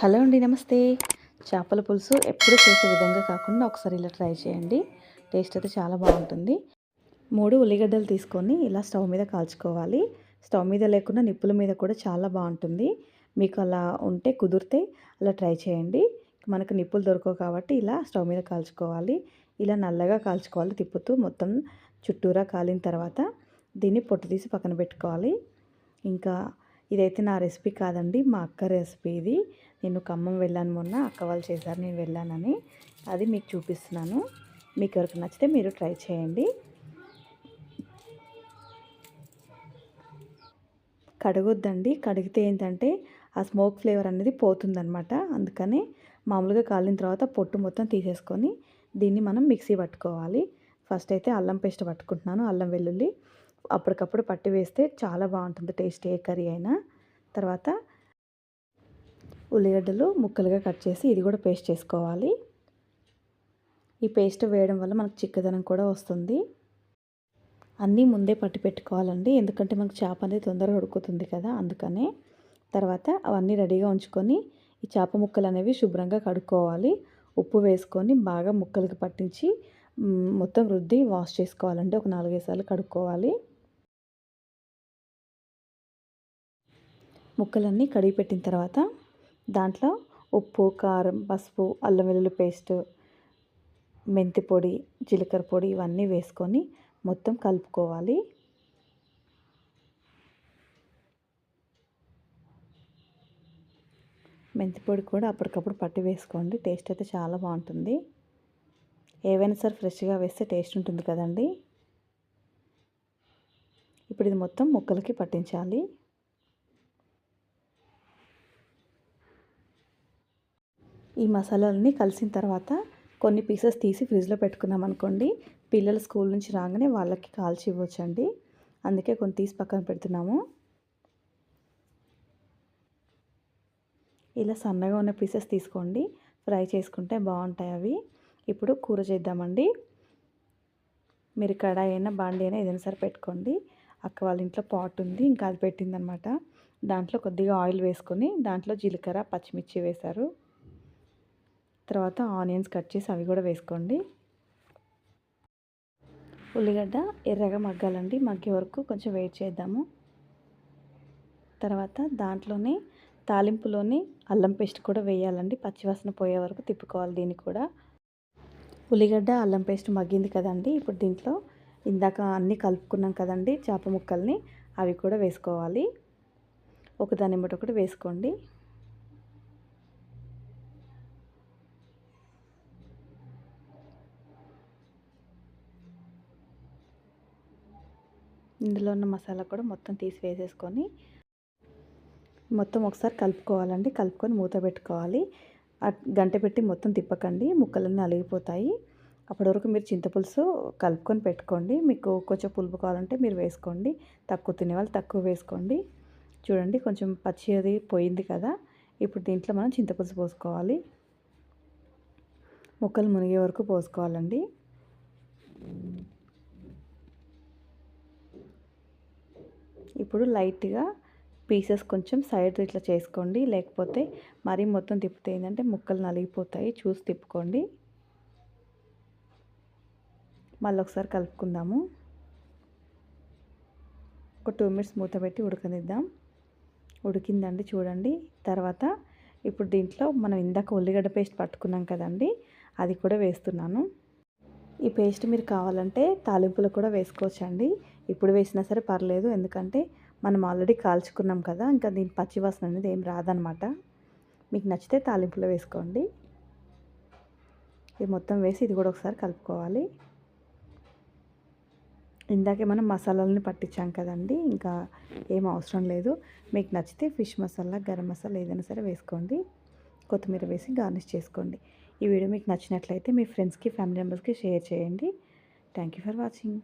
Hello అండి నమస్తే. చేపల పులుసు ఎప్పుడు చేసే విధంగా కాకుండా ఒకసారి ఇలా ట్రై చేయండి. టేస్ట్ అయితే చాలా బాగుంటుంది. మూడు ఉల్లిగడ్డలు తీసుకొని ఇలా స్టవ్ మీద కాల్చుకోవాలి. స్టవ్ మీద లేకుండా నిప్పుల మీద కూడా చాలా బాగుంటుంది. మీకు అలా ఉంటే కుదిరితే అలా ట్రై చేయండి. మనకు నిప్పులు దొరకవు కాబట్టి ఇలా స్టవ్ మీద కాల్చుకోవాలి. ఇలా నల్లగా కాల్చుకోవాలి తిప్పుతూ మొత్తం చుట్టూరా కాలిన తర్వాత దీన్ని పొట్టు తీసి పక్కన పెట్టుకోవాలి. ఇంకా ఇదైతే నా రెసిపీ కాదండి మా అక్క రెసిపీ ఇది. నేను ఖమ్మం వెళ్ళాను మొన్న అక్క వాళ్ళు చేశారు నేను వెళ్ళానని. అది మీకు చూపిస్తున్నాను. మీకు ఎవరికి నచ్చితే మీరు ట్రై చేయండి. కడగొద్దండి. కడిగితే ఏంటంటే ఆ స్మోక్ ఫ్లేవర్ అనేది పోతుందనమాట అందుకని మామూలుగా కాలిన తర్వాత పొట్టు మొత్తం తీసేసుకొని దీన్ని మనం మిక్సీ పట్టుకోవాలి. ఫస్ట్ అయితే అల్లం పేస్ట్ పట్టుకుంటున్నాను అల్లం వెల్లుల్లి. అప్పటికప్పుడు పట్టి వేస్తే చాలా బాగుంటుంది. టేస్ట్ ఏ కర్రీ అయినా. తర్వాత ఉల్లిగడ్డలు ముక్కలుగా కట్ చేసి ఇది కూడా పేస్ట్ చేసుకోవాలి. ఈ పేస్ట్ వేయడం వల్ల మనకు చిక్కదనం కూడా వస్తుంది. అన్నీ ముందే పట్టి పెట్టుకోవాలండి. ఎందుకంటే మనకు చేప అనేది తొందరగా ఉడుకుతుంది కదా అందుకనే. తర్వాత అవన్నీ రెడీగా ఉంచుకొని ఈ చేప ముక్కలు అనేవి శుభ్రంగా కడుక్కోవాలి. ఉప్పు వేసుకొని బాగా ముక్కలకి పట్టించి మొత్తం రుద్ది వాష్ చేసుకోవాలండి. ఒక నాలుగైదు సార్లు కడుక్కోవాలి. ముక్కలన్నీ కడిగి పెట్టిన తర్వాత దాంట్లో ఉప్పు కారం పసుపు అల్లం వెల్లుల్లి పేస్ట్ మెంతి పొడి జీలకర్ర పొడి ఇవన్నీ వేసుకొని మొత్తం కలుపుకోవాలి. మెంతి పొడి కూడా అప్పటికప్పుడు పట్టి వేసుకోండి టేస్ట్ అయితే చాలా బాగుంటుంది. ఏవైనా సరే ఫ్రెష్గా వేస్తే టేస్ట్ ఉంటుంది కదండి. ఇప్పుడు ఇది మొత్తం ముక్కలకి పట్టించాలి. ఈ మసాలాలన్నీ కలిసిన తర్వాత కొన్ని పీసెస్ తీసి ఫ్రిడ్జ్లో పెట్టుకున్నాం అనుకోండి. పిల్లలు స్కూల్ నుంచి రాగానే వాళ్ళకి కాల్చి ఇవ్వచ్చండి. అందుకే కొన్ని తీసి పక్కన పెడుతున్నాము. ఇలా సన్నగా ఉన్న పీసెస్ తీసుకోండి. ఫ్రై చేసుకుంటే బాగుంటాయి అవి. ఇప్పుడు కూర చేద్దామండి. మీరు కడాయి అయినా బాండి అయినా ఏదైనా సరే పెట్టుకోండి. అక్క వాళ్ళ ఇంట్లో పాట్ ఉంది ఇంకా అది పెట్టిందనమాట. దాంట్లో కొద్దిగా ఆయిల్ వేసుకొని దాంట్లో జీలకర్ర పచ్చిమిర్చి వేశారు. తర్వాత ఆనియన్స్ కట్ చేసి అవి కూడా వేసుకోండి. ఉల్లిగడ్డ ఎర్రగా మగ్గాలండి. మగ్గే వరకు కొంచెం వెయిట్ చేద్దాము. తర్వాత దాంట్లోనే తాలింపులోని అల్లం పేస్ట్ కూడా వేయాలండి. పచ్చివాసన పోయే వరకు తిప్పుకోవాలి దీన్ని కూడా. ఉల్లిగడ్డ అల్లం పేస్ట్ మగ్గింది కదండి. ఇప్పుడు దీంట్లో ఇందాక అన్నీ కలుపుకున్నాం కదండి చేప ముక్కల్ని అవి కూడా వేసుకోవాలి. ఒకదాని ఒకటి వేసుకోండి. ఇందులో ఉన్న మసాలా కూడా మొత్తం తీసి వేసేసుకొని మొత్తం ఒకసారి కలుపుకోవాలండి. కలుపుకొని మూత పెట్టుకోవాలి. గంట పెట్టి మొత్తం తిప్పకండి. ముక్కలన్నీ అలిగిపోతాయి. అప్పటి వరకు మీరు చింతపులుసు కలుపుకొని పెట్టుకోండి. మీకు కొంచెం పులుపు కావాలంటే మీరు వేసుకోండి. తక్కువ తినేవాళ్ళు తక్కువ వేసుకోండి. చూడండి కొంచెం పచ్చి అది పోయింది కదా. ఇప్పుడు దీంట్లో మనం చింతపులుసు పోసుకోవాలి. ముక్కలు మునిగే వరకు పోసుకోవాలండి. ఇప్పుడు లైట్గా పీసెస్ కొంచెం సైడ్ ఇట్లా చేసుకోండి. లేకపోతే మరీ మొత్తం తిప్పితే ఏంటంటే ముక్కలు నలిగిపోతాయి. చూసి తిప్పుకోండి. మళ్ళీ ఒకసారి కలుపుకుందాము. ఒక టూ మినిట్స్ మూత పెట్టి ఉడకనిద్దాం. ఉడికిందండి చూడండి. తర్వాత ఇప్పుడు దీంట్లో మనం ఇందాక ఉల్లిగడ్డ పేస్ట్ పట్టుకున్నాం కదండి అది కూడా వేస్తున్నాను. ఈ పేస్ట్ మీరు కావాలంటే తాలింపులో కూడా వేసుకోవచ్చండి. ఇప్పుడు వేసినా సరే పర్లేదు. ఎందుకంటే మనం ఆల్రెడీ కాల్చుకున్నాం కదా ఇంకా దీని పచ్చివాసన అనేది ఏం రాదనమాట. మీకు నచ్చితే తాలింపులో వేసుకోండి. ఇది మొత్తం వేసి ఇది కూడా ఒకసారి కలుపుకోవాలి. ఇందాకే మనం మసాలాలని పట్టించాం కదండి ఇంకా ఏం అవసరం లేదు. మీకు నచ్చితే ఫిష్ మసాలా గరం మసాలా ఏదైనా సరే వేసుకోండి. కొత్తిమీర వేసి గార్నిష్ చేసుకోండి. ఈ వీడియో మీకు నచ్చినట్లయితే మీ ఫ్రెండ్స్కి ఫ్యామిలీ మెంబర్స్కి షేర్ చేయండి. Thank you for watching.